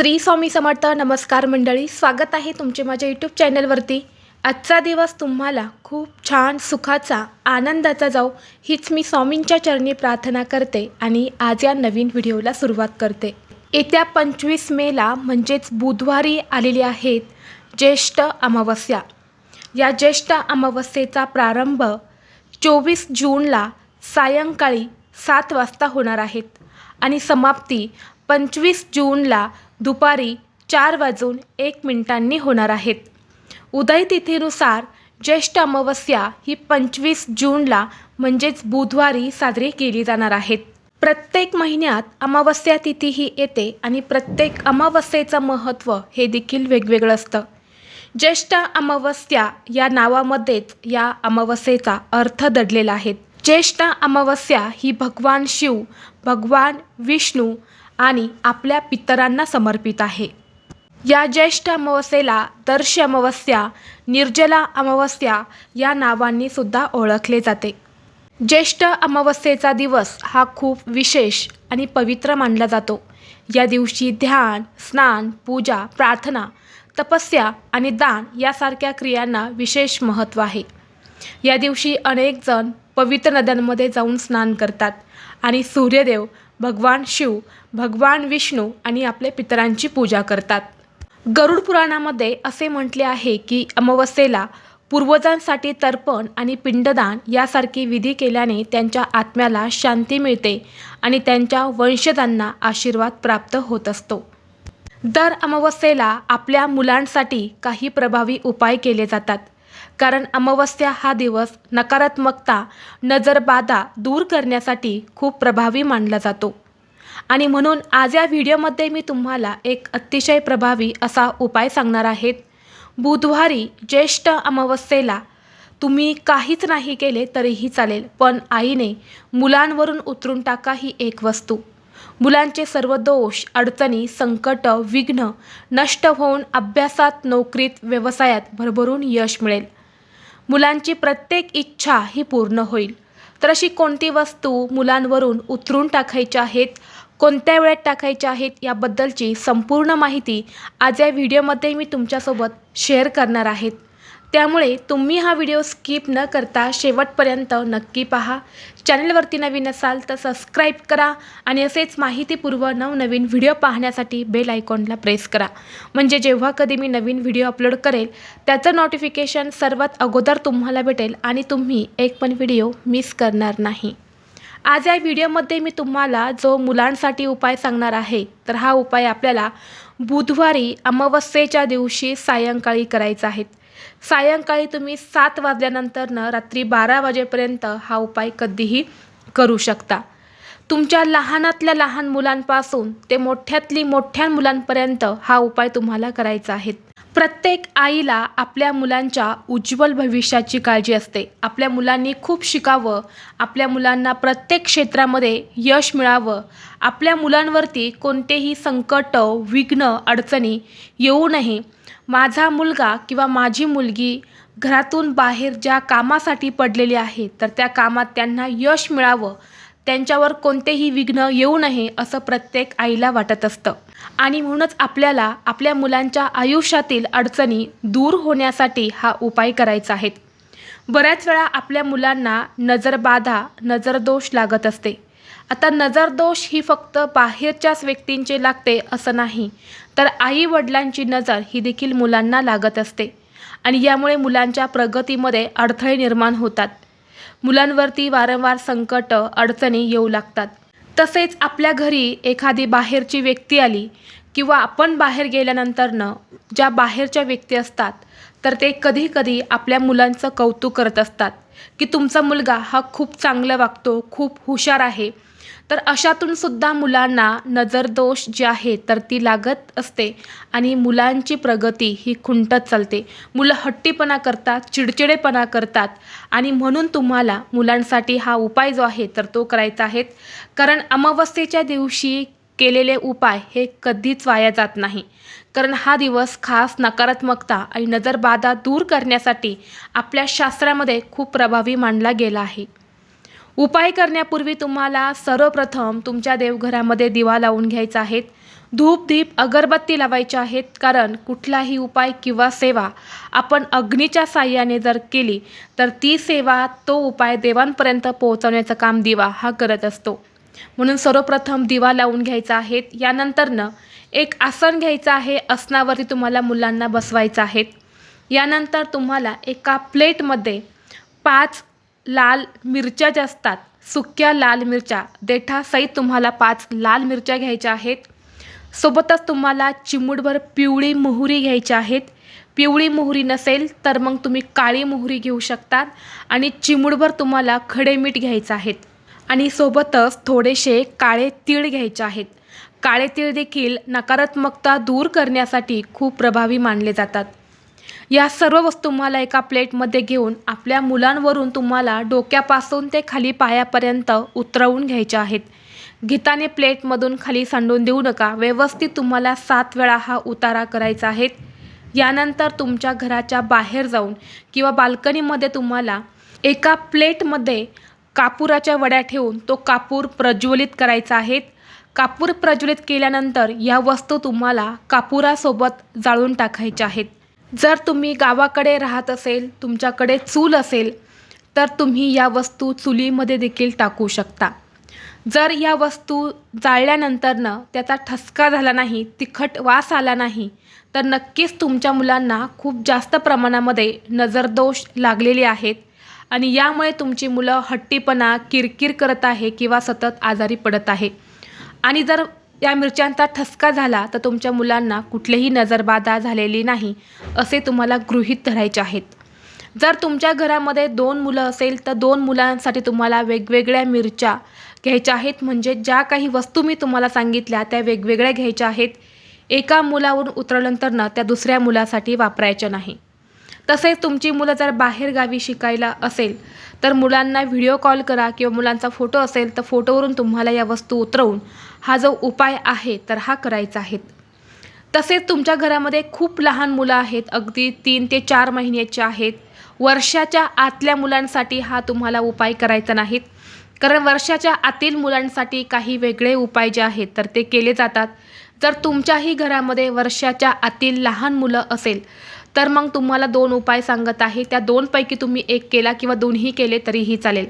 श्री स्वामी समर्थ नमस्कार मंडळी स्वागत आहे तुमचे माझ्या यूट्यूब चॅनलवरती. आजचा दिवस तुम्हाला खूप छान सुखाचा आनंदाचा जाऊ हीच मी स्वामींच्या चरणी प्रार्थना करते आणि आज या नवीन व्हिडिओला सुरुवात करते. येत्या पंचवीस मेला म्हणजेच बुधवारी आलेली आहेत ज्येष्ठ अमावस्या. या ज्येष्ठ अमावस्येचा प्रारंभ चोवीस जूनला सायंकाळी सात वाजता होणार आहेत आणि समाप्ती पंचवीस जूनला दुपारी चार वाजून एक मिनिटांनी होणार आहेत. उदय तिथीनुसार ज्येष्ठ अमावस्या ही पंचवीस जूनला म्हणजेच बुधवारी साजरी केली जाणार आहेत प्रत्येक महिन्यात अमावस्या तिथी ही येते आणि प्रत्येक अमावस्येचं महत्त्व हे देखील वेगवेगळं असतं. ज्येष्ठ अमावस्या या नावामध्येच या अमावस्येचा अर्थ दडलेला आहे. ज्येष्ठ अमावस्या ही भगवान शिव भगवान विष्णू आणि आपल्या पितरांना समर्पित आहे. या ज्येष्ठ अमावस्येला दर्श अमावस्या निर्जला अमावस्या या नावांनी सुद्धा ओळखले जाते. ज्येष्ठ अमावस्येचा दिवस हा खूप विशेष आणि पवित्र मानला जातो. या दिवशी ध्यान स्नान पूजा प्रार्थना तपस्या आणि दान यासारख्या क्रियांना विशेष महत्त्व आहे. या दिवशी अनेक जण पवित्र नद्यांमध्ये जाऊन स्नान करतात आणि सूर्यदेव भगवान शिव भगवान विष्णू आणि आपल्या पितरांची पूजा करतात. गरुड पुराणामध्ये असे म्हटले आहे की अमावस्येला पूर्वजांसाठी तर्पण आणि पिंडदान यासारखी विधी केल्याने त्यांच्या आत्म्याला शांती मिळते आणि त्यांच्या वंशजांना आशीर्वाद प्राप्त होत असतो. दर अमावस्येला आपल्या मुलांसाठी काही प्रभावी उपाय केले जातात. कारण अमावस्या हा दिवस नकारात्मकता नजरबाधा दूर करण्यासाठी खूप प्रभावी मानला जातो. आणि म्हणून आज या व्हिडिओमध्ये मी तुम्हाला एक अतिशय प्रभावी असा उपाय सांगणार आहेत बुधवारी ज्येष्ठ अमावस्येला तुम्ही काहीच नाही केले तरीही चालेल पण आईने मुलांवरून उतरून टाका ही एक वस्तू. मुलांचे सर्व दोष अडचणी संकट विघ्न नष्ट होऊन अभ्यासात नोकरीत व्यवसायात भरभरून यश मिळेल. मुलांची प्रत्येक इच्छा ही पूर्ण होईल. तर अशी कोणती वस्तू मुलांवरून उतरून टाकायच्या आहेत कोणत्या वेळेत टाकायच्या आहेत याबद्दलची संपूर्ण माहिती आज या व्हिडिओमध्ये मी तुमच्यासोबत शेअर करणार आहेत त्यामुळे तुम्ही हा व्हिडिओ स्किप न करता शेवटपर्यंत नक्की पहा. चॅनलवरती नवीन असाल तर सबस्क्राईब करा आणि असेच माहितीपूर्व नवनवीन व्हिडिओ पाहण्यासाठी बेल आयकॉनला प्रेस करा. म्हणजे जेव्हा कधी मी नवीन व्हिडिओ अपलोड करेल त्याचं नोटिफिकेशन सर्वात अगोदर तुम्हाला भेटेल आणि तुम्ही एक पण व्हिडिओ मिस करणार नाही. आज या व्हिडिओमध्ये मी तुम्हाला जो मुलांसाठी उपाय सांगणार आहे तर हा उपाय आपल्याला बुधवारी अमावस्येच्या दिवशी सायंकाळी करायचा आहे. सायंकाळी तुम्ही सात वाजल्यानंतरनं रात्री बारा वाजेपर्यंत हा उपाय कधीही करू शकता. तुमच्या लहानातल्या लहान मुलांपासून ते मोठ्यातली मोठ्या मुलांपर्यंत हा उपाय तुम्हाला करायचा आहे. प्रत्येक आईला आपल्या मुलांच्या उज्ज्वल भविष्याची काळजी असते. आपल्या मुलांनी खूप शिकावं आपल्या मुलांना प्रत्येक क्षेत्रामध्ये यश मिळावं आपल्या मुलांवरती कोणतेही संकट विघ्न अडचणी येऊ नये. माझा मुलगा किंवा माझी मुलगी घरातून बाहेर ज्या कामासाठी पडलेली आहे तर त्या कामात त्यांना यश मिळावं. त्यांच्यावर कोणतेही विघ्न येऊ नये असं प्रत्येक आईला वाटत असतं. आणि म्हणूनच आपल्याला आपल्या मुलांच्या आयुष्यातील अडचणी दूर होण्यासाठी हा उपाय करायचा आहे. बऱ्याच वेळा आपल्या मुलांना नजरबाधा नजरदोष लागत असते. आता नजरदोष ही फक्त बाहेरच्याच व्यक्तींचे लागते असं नाही तर आई वडिलांची नजर ही देखील मुलांना लागत असते. आणि यामुळे मुलांच्या प्रगतीमध्ये अडथळे निर्माण होतात. मुलांवरती वारंवार संकट अडचणी येऊ लागतात. तसेच आपल्या घरी एखादी बाहेरची व्यक्ती आली किंवा आपण बाहेर गेल्यानंतरनं ज्या बाहेरच्या व्यक्ती असतात तर ते कधी कधी आपल्या मुलांचं कौतुक करत असतात की तुमचा मुलगा हा खूप चांगला वागतो खूप हुशार आहे तर अशातून सुद्धा मुलांना नजरदोष जे आहे तर ती लागत असते आणि मुलांची प्रगती ही खुंटत चालते. मुलं हट्टीपणा करतात चिडचिडेपणा करतात आणि म्हणून तुम्हाला मुलांसाठी हा उपाय जो आहे तर तो करायचा आहे. कारण अमावस्येच्या दिवशी केलेले उपाय हे कधीच वाया जात नाही. कारण हा दिवस खास नकारात्मकता आणि नजरबाधा दूर करण्यासाठी आपल्या शास्त्रामध्ये खूप प्रभावी मानला गेला आहे. उपाय करण्यापूर्वी तुम्हाला सर्वप्रथम तुमच्या देवघरामध्ये दिवा लावून घ्यायचा आहेत धूप दीप अगरबत्ती लावायचे आहेत. कारण कुठलाही उपाय किंवा सेवा आपण अग्नीच्या साह्याने जर केली तर ती सेवा तो उपाय देवांपर्यंत पोहोचवण्याचं काम दिवा हा करत असतो. म्हणून सर्वप्रथम दिवा लावून घ्यायचा आहे. यानंतरनं एक आसन घ्यायचं आहे. आसनावरती तुम्हाला मुलांना बसवायचं आहे. यानंतर तुम्हाला एका प्लेटमध्ये पाच लाल मिरच्या ज्या असतात सुक्या लाल मिरच्या देठासहित तुम्हाला पाच लाल मिरच्या घ्यायच्या आहेत. सोबतच तुम्हाला चिमूटभर पिवळी मोहरी घ्यायच्या आहेत. पिवळी मोहरी नसेल तर मग तुम्ही काळी मोहरी घेऊ शकतात आणि चिमूटभर तुम्हाला खडे मीठ घ्यायचं आहेत. आणि सोबतच थोडेसे काळे तीळ घ्यायचे आहेत. काळे तीळ देखील नकारात्मकता दूर करण्यासाठी खूप प्रभावी मानले जातात. या सर्व वस्तू तुम्हाला एका प्लेटमध्ये घेऊन आपल्या मुलांवरून तुम्हाला डोक्यापासून ते खाली पायापर्यंत उतरवून घ्यायच्या आहेत. घेताने प्लेटमधून खाली सांडून देऊ नका. व्यवस्थित तुम्हाला सात वेळा हा उतारा करायचा आहे. यानंतर तुमच्या घराच्या बाहेर जाऊन किंवा बाल्कनीमध्ये तुम्हाला एका प्लेटमध्ये कापुराच्या वड्या ठेवून तो कापूर प्रज्वलित करायचा आहे. कापूर प्रज्वलित केल्यानंतर या वस्तू तुम्हाला कापुरासोबत जाळून टाकायच्या आहेत. जर तुम्ही गावाकडे राहत असेल तुमच्याकडे चूल असेल तर तुम्ही या वस्तू चुलीमध्ये देखील टाकू शकता. जर या वस्तू जाळल्यानंतरनं त्याचा ठसका झाला नाही तिखट वास आला नाही तर नक्कीच तुमच्या मुलांना खूप जास्त प्रमाणामध्ये नजरदोष लागलेले आहेत आणि यामुळे तुमची मुलं हट्टीपणा किरकिर करत आहे किंवा सतत आजारी पडत आहे. आणि जर या मिरच्यांचा ठसका झाला तर तुमच्या मुलांना कुठलीही नजरबाधा झालेली नाही असे तुम्हाला गृहीत धरायचे आहेत. जर तुमच्या घरामध्ये दोन मुलं असेल तर दोन मुलांसाठी तुम्हाला वेगवेगळ्या मिरच्या घ्यायच्या आहेत. म्हणजे ज्या काही वस्तू मी तुम्हाला सांगितल्या त्या वेगवेगळ्या घ्यायच्या आहेत. एका मुलावरून उतरल्यानंतर त्या दुसऱ्या मुलासाठी वापरायच्या नाही. तसेच तुमची मुलं जर बाहेरगावी शिकायला असेल तर मुलांना व्हिडिओ कॉल करा किंवा मुलांचा फोटो असेल तर फोटोवरून तुम्हाला या वस्तू उतरवून हा जो उपाय आहे तर हा करायचा आहे. तसेच तुमच्या घरामध्ये खूप लहान मुलं आहेत अगदी तीन ते चार महिन्याचे आहेत. वर्षाच्या आतल्या मुलांसाठी हा तुम्हाला उपाय करायचा नाहीत कारण वर्षाच्या आतील मुलांसाठी काही वेगळे उपाय जे आहेत तर ते केले जातात. जर तुमच्याही घरामध्ये वर्षाच्या आतील लहान मुलं असेल तर मग तुम्हाला दोन उपाय सांगत आहे. त्या दोनपैकी तुम्ही एक केला किंवा दोन्ही केले तरीही चालेल.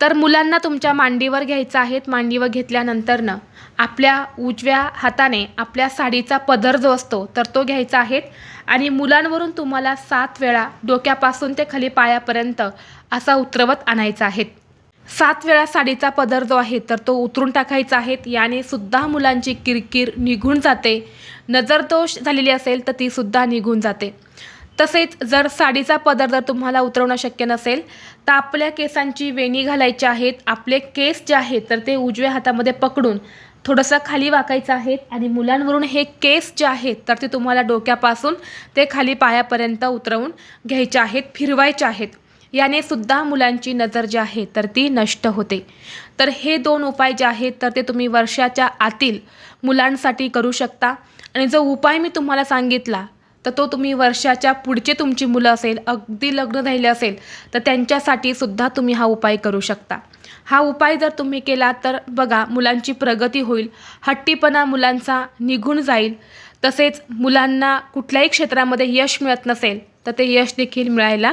तर मुलांना तुमच्या मांडीवर घ्यायचं आहेत मांडीवर घेतल्यानंतरनं आपल्या उजव्या हाताने आपल्या साडीचा पदर जो असतो तर तो घ्यायचा आहे. आणि मुलांवरून तुम्हाला सात वेळा डोक्यापासून ते खाली पायापर्यंत असा उतरवत आणायचा आहे. सात वेळा साडीचा पदर जो आहे तर तो उतरून टाकायचा आहे. याने सुद्धा मुलांची किरकिर निघून जाते. नजरदोष झालेली असेल तर ती सुद्धा निघून जाते. तसेच जर साडीचा पदर जर तुम्हाला उतरवणं शक्य नसेल तर आपल्या केसांची वेणी घालायची आहेत. आपले केस जे आहेत तर ते उजव्या हातामध्ये पकडून थोडंसं खाली वाकायचं आहे आणि मुलांवरून हे केस जे आहेत तर ते तुम्हाला डोक्यापासून ते खाली पायापर्यंत उतरवून घ्यायचे आहेत फिरवायचे आहेत. याने सुद्धा मुलांची नजर जी आहे तर ती नष्ट होते. तर हे दोन उपाय जे आहेत तर ते तुम्ही वर्षाच्या आतील मुलांसाठी करू शकता. आणि जो उपाय मी तुम्हाला सांगितला तर तो तुम्ही वर्षाच्या पुढचे तुमची मुलं असेल अगदी लग्न झाले असेल तर त्यांच्यासाठी सुद्धा तुम्ही हा उपाय करू शकता. हा उपाय जर तुम्ही केला तर बघा मुलांची प्रगती होईल हट्टीपणा मुलांचा निघून जाईल. तसेच मुलांना कुठल्याही क्षेत्रामध्ये यश मिळत नसेल तर ते यश देखील मिळायला